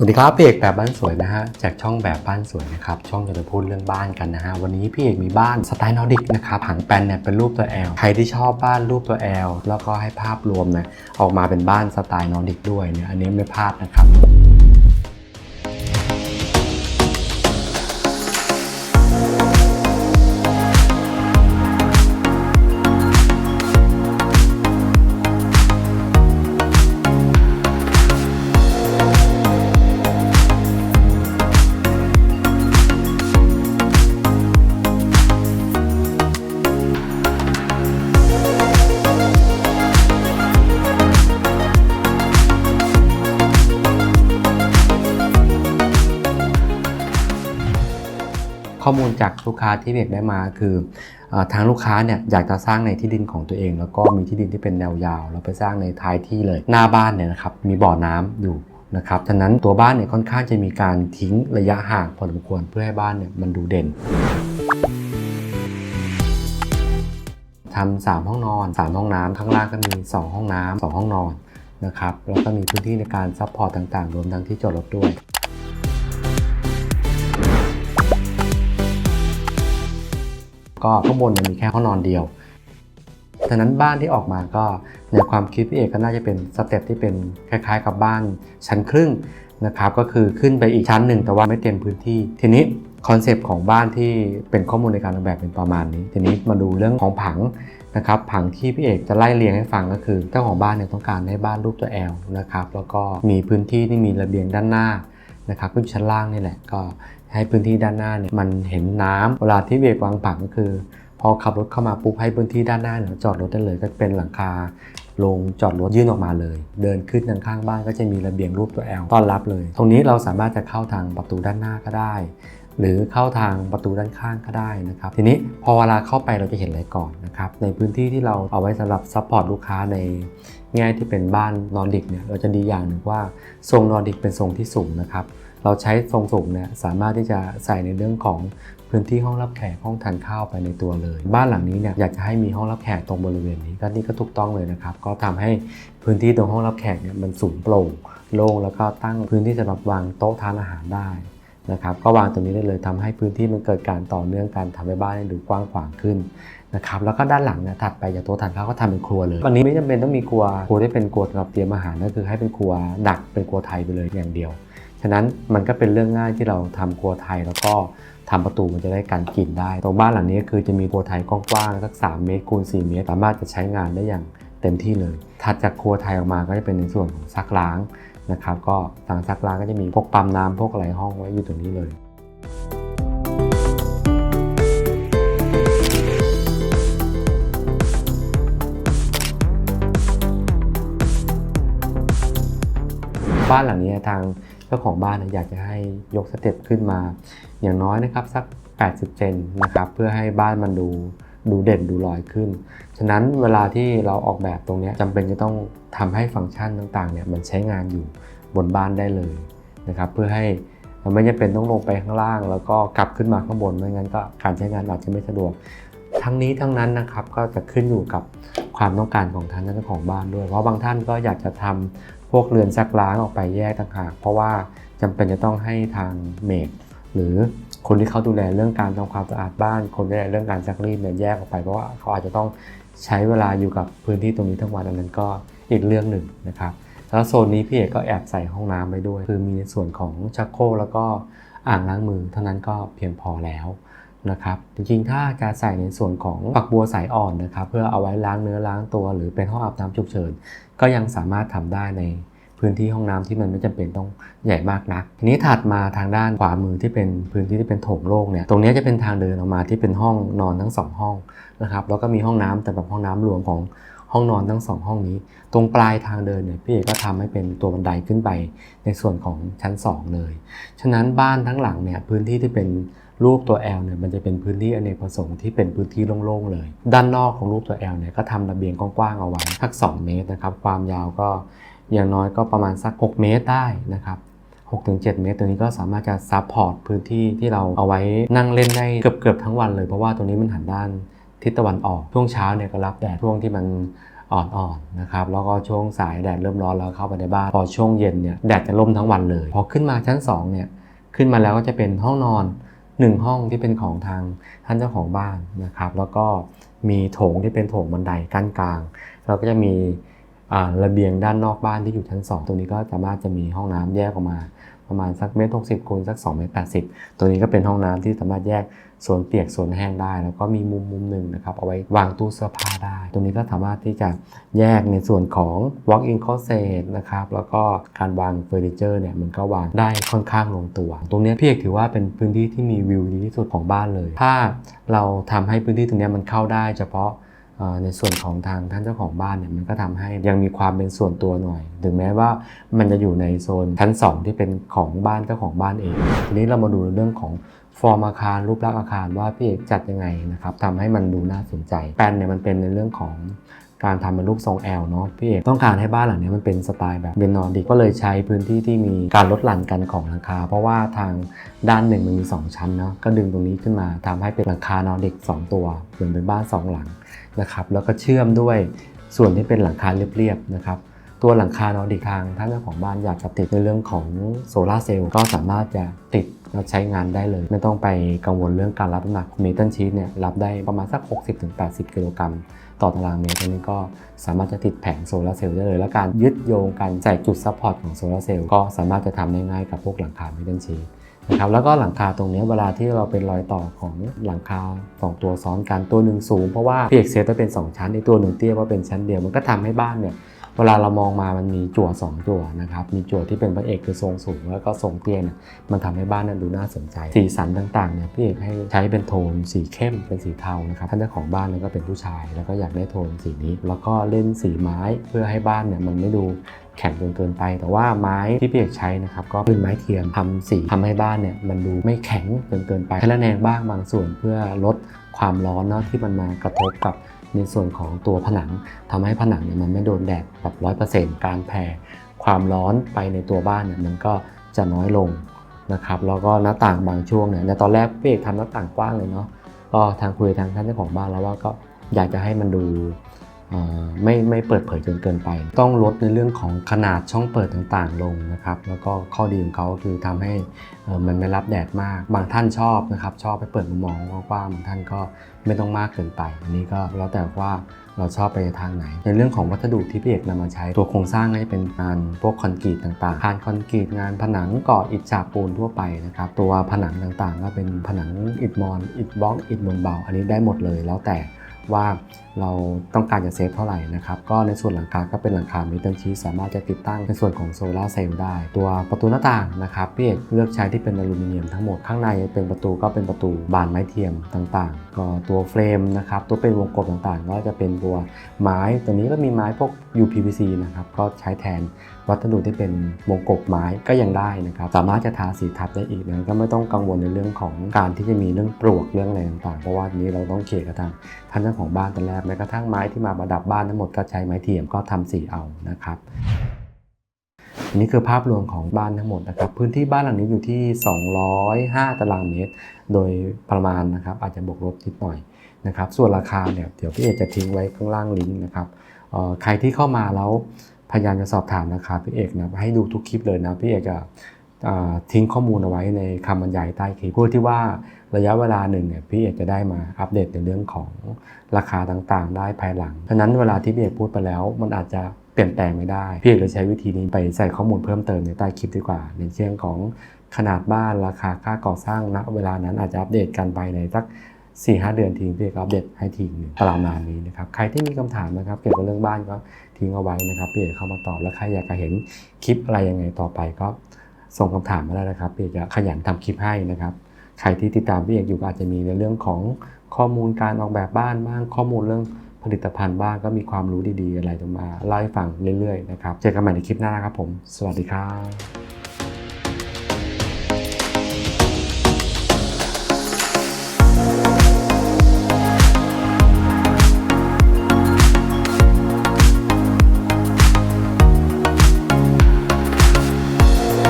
สวัสดีครับพี่เอกแบบบ้านสวยนะฮะจากช่องแบบบ้านสวยนะครับช่องจะไปพูดเรื่องบ้านกันนะฮะวันนี้พี่เอกมีบ้านสไตล์นอร์ดิกนะครับผังแปลนเนี่ยเป็นรูปตัว L ใครที่ชอบบ้านรูปตัว L แล้วก็ให้ภาพรวมนะออกมาเป็นบ้านสไตล์นอร์ดิกด้วยเนี่ยอันนี้ไม่พลาดนะครับ ข้อมูลจากลูกค้าที่เด็กได้มาคืออทางลูกค้าเนี่ยอยากจะสร้างในที่ดินของตัวเอง แล้วก็มีที่ดินที่เป็นแนวยาวแล้วไปสร้างในท้ายที่เลย หน้าบ้านเนี่ยนะครับมีบ่อน้ำอยู่นะครับฉะนั้นตัวบ้านเนี่ยค่อนข้างจะมีการทิ้งระยะห่างพอสมควรเพื่อให้บ้านเนี่ยมันดูเด่นทำสามห้องนอนสามห้องน้ำข้างล่างก็มี 2 ห้องน้ำสองห้องนอนนะครับแล้วก็มีพื้นที่ในการซัพพอร์ตต่างๆ รวมทั้งที่จอดรถด้วย ก็ข้างบนเนี่ยมีแค่ห้องนอนเดียวฉะนั้นบ้านที่ออกมาก็ในความคิดพี่เอกก็น่าจะเป็นสเต็ปที่เป็นคล้ายๆ กับบ้านชั้นครึ่งนะครับก็คือขึ้นไปอีกชั้นหนึ่งแต่ว่าไม่เต็มพื้นที่ ทีนี้คอนเซปต์ของบ้านที่เป็นข้อมูลในการออกแบบเป็นประมาณนี้ ทีนี้มาดูเรื่องของผังนะครับผังที่พี่เอกจะไล่เรียงให้ฟังก็คือเจ้าของบ้านเนี่ยต้องการให้บ้านรูปตัว L นะครับแล้วก็มีพื้นที่ที่มีระเบียงด้านหน้านะครับก็อยู่ชั้นล่างนี่แหละก็ ให้พื้นที่ด้านหน้าเนี่ยมันเห็นน้ำเวลาที่เบรกวางผังก็คือ พอขับรถเข้ามาปุ๊บให้พื้นที่ด้านหน้าเนี่ยจอดรถได้เลยก็เป็นหลังคาลงจอดรถยื่นออกมาเลย เดินขึ้นทางข้างบ้านก็จะมีระเบียงรูปตัว L ต้อนรับเลย ตรงนี้เราสามารถจะเข้าทางประตูด้านหน้าก็ได้ หรือเข้าทางประตูด้านข้างก็ได้นะครับทีนี้พอเวลาเข้าไปเราจะเห็นอะไรก่อนนะครับในพื้นที่ที่เราเอาไว้สำหรับซัพพอร์ตลูกค้าในแง่ที่เป็นบ้านนอร์ดิกเนี่ยเราจะดีอย่างหนึ่งว่าทรงนอร์ดิกเป็นทรงที่สูงนะครับ เราใช้ทรงสูงเนี่ยสามารถที่จะใส่ในเรื่องของพื้นที่ห้องรับแขกห้องทานข้าวไปในตัวเลย บ้านหลังนี้เนี่ยอยากจะให้มีห้องรับแขกตรงบริเวณนี้ก็นี่ก็ถูกต้องเลยนะครับ ก็ทำให้พื้นที่ตรงห้องรับแขกเนี่ยมันสูงโปร่งโล่งแล้วก็ตั้งพื้นที่สำหรับวางโต๊ะทานอาหารได้นะครับก็วางตรงนี้ได้เลยทำให้พื้นที่มันเกิดการต่อเนื่องการทำให้บ้านดูกว้างขวางขึ้นนะครับแล้วก็ด้านหลังเนี่ยถัดไปจากโต๊ะทานข้าวก็ทำเป็นครัวเลยวันนี้ไม่จำเป็นต้องมีครัวครัวที่เป็นครัวสำหรับเตรียมอาหารก็คือให้เป็นครัวดักเป็นครัวไทยไปเลยอย่างเดียว ฉะนั้นมันก็เป็นเรื่องง่ายที่เราทำครัวไทยแล้วก็ทำประตูมันจะได้การกลิ่นได้ ตรงบ้านหลังนี้คือจะมีครัวไทยกว้างๆสัก 3 เมตรคูณ4เมตร สามารถจะใช้งานได้อย่างเต็มที่เลย ถัดจากครัวไทยออกมาก็จะเป็นในส่วนของซักล้างนะครับ ก็ทางซักล้างก็จะมีพวกปั๊มน้ำพวกอะไรห้องไว้อยู่ตรงนี้เลยบ้านหลังนี้ทาง เจ้าของบ้านนะอยากจะให้ยกสเต็ปขึ้นมา อย่างน้อยนะครับสัก 80 เซนนะครับเพื่อให้บ้านมันดูดูเด่นดูลอยขึ้น ฉะนั้นเวลาที่เราออกแบบตรงนี้จำเป็นจะต้องทำให้ฟังก์ชันต่างๆเนี่ยมันใช้งานอยู่บนบ้านได้เลยนะครับเพื่อให้ไม่จำเป็นต้องลงไปข้างล่าง แล้วก็กลับขึ้นมาข้างบนไม่งั้นก็การใช้งานอาจจะไม่สะดวก ทั้งนี้ทั้งนั้นนะครับก็จะขึ้นอยู่กับความต้องการของท่านเจ้าของบ้านด้วย เพราะบางท่านก็อยากจะทำ พวกเรือนซักล้างออกไปแยกต่างหาก เพราะว่าจำเป็นจะต้องให้ทางเมดหรือคนที่เขาดูแลเรื่องการทำความสะอาดบ้าน คนดูแลเรื่องการซักรีดเนี่ยแยกออกไปเพราะว่าเขาอาจจะต้องใช้เวลาอยู่กับพื้นที่ตรงนี้ทั้งวันอันนั้นก็อีกเรื่องหนึ่งนะครับแล้วโซนนี้พี่เอกก็แอบใส่ห้องน้ำไปด้วย คือมีในส่วนของชักโครกแล้วก็อ่างล้างมือเท่านั้นก็เพียงพอแล้ว นะครับจริงๆ ถ้าจะใส่ในส่วนของฝักบัวสายอ่อนนะครับเพื่อเอาไว้ล้างเนื้อล้างตัว หรือเป็นห้องอาบน้ำฉุกเฉิน ก็ยังสามารถทำได้ในพื้นที่ห้องน้ำที่มันไม่จำเป็นต้องใหญ่มากนัก ทีนี้ถัดมาทางด้านขวามือที่เป็นพื้นที่ที่เป็นโถงโล่งเนี่ย ตรงนี้จะเป็นทางเดินออกมาที่เป็นห้องนอนทั้งสองห้องนะครับ แล้วก็มีห้องน้ำแต่แบบห้องน้ำรวมของห้องนอนทั้งสองห้องนี้ ตรงปลายทางเดินเนี่ยพี่เอกก็ทำให้เป็นตัวบันไดขึ้นไปในส่วนของชั้น 2 เลย ฉะนั้นบ้านทั้งหลังเนี่ยพื้นที่ที่เป็น รูปตัว L เนี่ยมันจะเป็นพื้นที่อเนกประสงค์ที่เป็นพื้นที่โล่งๆเลย ด้านนอกของรูปตัว L เนี่ยก็ทำระเบียงกว้างๆเอาไว้สัก 2 เมตรนะครับ ความยาวก็อย่างน้อยก็ประมาณสัก 6 เมตรได้นะครับ6-7 เมตร ตัวนี้ก็สามารถจะซับพอร์ตพื้นที่ที่เราเอาไว้นั่งเล่นได้เกือบๆทั้งวันเลยเพราะว่าตรงนี้มันหันด้านทิศตะวันออกช่วงเช้าเนี่ยก็รับแดดช่วงที่มันอ่อนๆนะครับแล้วก็ช่วงสายแดดเริ่มร้อนแล้วเข้าไปในบ้านพอช่วงเย็นเนี่ยแดดจะร่มทั้งวันเลย พอขึ้นมาชั้นสองเนี่ยขึ้นมาแล้วก็จะเป็นห้องนอน หนึ่งห้องที่เป็นของทางท่านเจ้าของบ้านนะครับ แล้วก็มีโถงที่เป็นโถงบันไดกั้นกลางแล้วก็จะมีระเบียงด้านนอกบ้านที่อยู่ชั้นสองตรงนี้ก็สามารถจะมีห้องน้ำแยกออกมา ประมาณสักเมตรหกสิบคูณสัก2เมตรแปดสิบตัวนี้ก็เป็นห้องน้ำที่สามารถแยกส่วนเปียกส่วนแห้งได้ แล้วก็มีมุมมุมหนึ่งนะครับเอาไว้วางตู้เสื้อผ้าได้ตรงนี้ก็สามารถที่จะแยกในส่วนของ walk-in closet นะครับแล้วก็การวางเฟอร์นิเจอร์เนี่ยมันก็วางได้ค่อนข้างลงตัว ตรงนี้พี่เอกถือว่าเป็นพื้นที่ที่มีวิวดีที่สุดของบ้านเลย ถ้าเราทำให้พื้นที่ตรงนี้มันเข้าได้เฉพาะ ในส่วนของทางท่านเจ้าของบ้านเนี่ยมันก็ทำให้ยังมีความเป็นส่วนตัวหน่อย ถึงแม้ว่ามันจะอยู่ในโซนชั้น 2 ที่เป็นของบ้านเจ้าของบ้านเอง ทีนี้เรามาดูในเรื่องของฟอร์มอาคารรูปลักษณ์อาคารว่าพี่เอกจัดยังไงนะครับทำให้มันดูน่าสนใจแปลนเนี่ยมันเป็นในเรื่องของ การทำเป็นรูปทรง L เนาะพี่เอกต้องการให้บ้านหลังนี้มันเป็นสไตล์แบบเบนนอร์ดิกก็เลยใช้พื้นที่ที่มีการลดหลั่นกันของหลังคา เพราะว่าทางด้านหนึ่งมันมี 2 ชั้นเนาะก็ดึงตรงนี้ขึ้นมาทำให้เป็นหลังคานอร์ดิกสองตัว เหมือนเป็นบ้านสองหลังนะครับแล้วก็เชื่อมด้วยส่วนที่เป็นหลังคาเรียบๆนะครับตัวหลังคานอร์ดิกทางท่านเจ้าของบ้านอยากจะติดในเรื่องของโซลาร์เซลล์ก็สามารถจะติดและใช้งานได้เลย ไม่ต้องไปกังวลเรื่องการรับน้ำหนักเมตัลชีตเนี่ยรับได้ประมาณสัก 60-80 กิโลกรัม ต่อตารางเมตรนนี้ก็สามารถจะติดแผงโซลาร์เซลล์ได้เลย และการยึดโยงการใส่จุดซัพพอร์ตของโซลาร์เซลล์ก็สามารถจะทำได้ง่ายกับพวกหลังคาไมตันชีนะครับแล้วก็หลังคาตรงนี้เวลาที่เราเป็นรอยต่อของหลังคาสองตัวซ้อนกันตัวหนึ่งสูงเพราะว่าพี่เอกเซตจะเป็น 2 ชั้นในตัวหนึ่งเตี้ยว่าเป็นชั้นเดียวมันก็ทำให้บ้านเนี่ย เวลาเรามองมามันมีจั่ว2จั่วนะครับ มีจั่วที่เป็นพระเอกคือทรงสูง แล้วก็ทรงเตี้ยเนี่ยมันทำให้บ้านนั้นดูน่าสนใจ สีสันต่างๆเนี่ยพี่เอกให้ใช้เป็นโทนสีเข้มเป็นสีเทานะครับท่านเจ้าของบ้านเนี่ยก็เป็นผู้ชาย แล้วก็อยากได้โทนสีนี้ แล้วก็เล่นสีไม้เพื่อให้บ้านเนี่ยมันไม่ดูแข็งจนเกินไป แต่ว่าไม้ที่พี่เอกใช้นะครับก็เป็นไม้เทียมทำสีทำให้บ้านเนี่ยมันดูไม่แข็งจนเกินไปแค่ละแนงบ้างบางส่วนเพื่อลดความร้อนเนาะที่มันมากระทบกับ ในส่วนของตัวผนังทำให้ผนังเนี่ยมันไม่โดนแดดแบบร้อยเปอร์เซ็นต์การแผ่ความร้อนไปในตัวบ้านเนี่ยมันก็จะน้อยลงนะครับแล้วก็หน้าต่างบางช่วงเนี่ยในตอนแรกพี่เอกทำหน้าต่างกว้างเลยเนาะก็ทางคุยทางท่านเจ้าของบ้านแล้วว่าก็อยากจะให้มันดู ไม่ไม่เปิดเผยจนเกินไป ต้องลดในเรื่องของขนาดช่องเปิดต่างๆลงนะครับ แล้วก็ข้อดีของเขาคือทำให้มันไม่รับแดดมาก บางท่านชอบนะครับ ชอบไปเปิดมุมมองกว้างๆบางท่านก็ไม่ต้องมากเกินไป อันนี้ก็แล้วแต่ว่าเราชอบไปทางไหน ในเรื่องของวัสดุที่พี่เอกนำมาใช้ ตัวโครงสร้างก็จะเป็นงานพวกคอนกรีตต่างๆคานคอนกรีตงานผนังก่ออิฐฉาบปูนทั่วไปนะครับ ตัวผนังต่างๆ ก็เป็นผนังอิฐมอนอิฐบล็อกอิฐมวลเบา อันนี้ได้หมดเลยแล้วแต่ ว่าเราต้องการจะเซฟเท่าไหร่นะครับก็ในส่วนหลังคาก็เป็นหลังคาเมทัลชีสสามารถจะติดตั้งในส่วนของโซลาเซลล์ได้ ตัวประตูหน้าต่างนะครับพี่เอกเลือกใช้ที่เป็นอลูมิเนียมทั้งหมดข้างในเป็นประตูก็เป็นประตูบานไม้เทียมต่างๆ ก็ตัวเฟรมนะครับตัวเป็นวงกลมต่างๆ ก็จะเป็นตัวไม้ตัวนี้ก็มีไม้พวก UPVC นะครับก็ใช้แทน วัสดุที่เป็นวงกบไม้ก็ยังได้นะครับสามารถจะทาสีทับได้อีกนะก็ไม่ต้องกังวลในเรื่องของการที่จะมีเรื่องปลวกเรื่องอะไรต่างๆเพราะว่านี้เราต้องเคลียร์กับทางท่านเจ้าของบ้านแต่แรกแม้กระทั่งไม้ที่มาประดับบ้านทั้งหมดก็ใช้ไม้เทียมก็ทำสีเอานะครับนนี้คือภาพรวมของบ้านทั้งหมดนะครับ พื้นที่บ้านหลังนี้อยู่ที่ 205 ตารางเมตร โดยประมาณนะครับ อาจจะบวกลบนิดหน่อยนะครับ ส่วนราคาเนี่ยเดี๋ยวพี่เอกจะทิ้งไว้ข้างล่างลิงก์นะครับใครที่เข้ามาแล้ว พยายามจะสอบถามราคาพี่เอกนะให้ดูทุกคลิปเลยนะพี่เอกจะทิ้งข้อมูลเอาไว้ในคำบรรยายใต้คลิปเพื่อที่ว่าระยะเวลาหนึ่งเนี่ยพี่เอกจะได้มาอัปเดตในเรื่องของราคาต่างๆ ได้ภายหลังเพราะฉะนั้นเวลาที่พี่เอกพูดไปแล้ว มันอาจจะเปลี่ยนแปลงไม่ได้พี่เอกเลยใช้วิธีนี้ไปใส่ข้อมูลเพิ่มเติมในใต้คลิปดีกว่า ในเชิงของขนาดบ้านราคาค่าก่อสร้างณเวลานั้นอาจจะอัปเดตกันไปในสัก 4ีหเดือนทีพี่เอกก็อัปเดตให้ทีหนึ่งประมาณนี้นะครับใครที่มีคำถามนะครับเกี่ยวกับเรื่องบ้านก็ทิ้งเอาไว้นะครับพี่เอกเข้ามาตอบแล้วใครอยากจะเห็นคลิปอะไรยังไงต่อไปก็ส่งคำถามมาได้นะครับพี่เอกจะขยันทำคลิปให้นะครับใครที่ติดตามพี่เอกอยู่ก็อาจจะมีในเรื่องของข้อมูลการออกแบบบ้านบ้างข้อมูลเรื่องผลิตภัณฑ์บ้างก็มีความรู้ดีๆอะไรจะมาเล่าให้ฟังเรื่อยๆนะครับเจอกันใหม่ในคลิปหน้านะครับผม สวัสดีครับ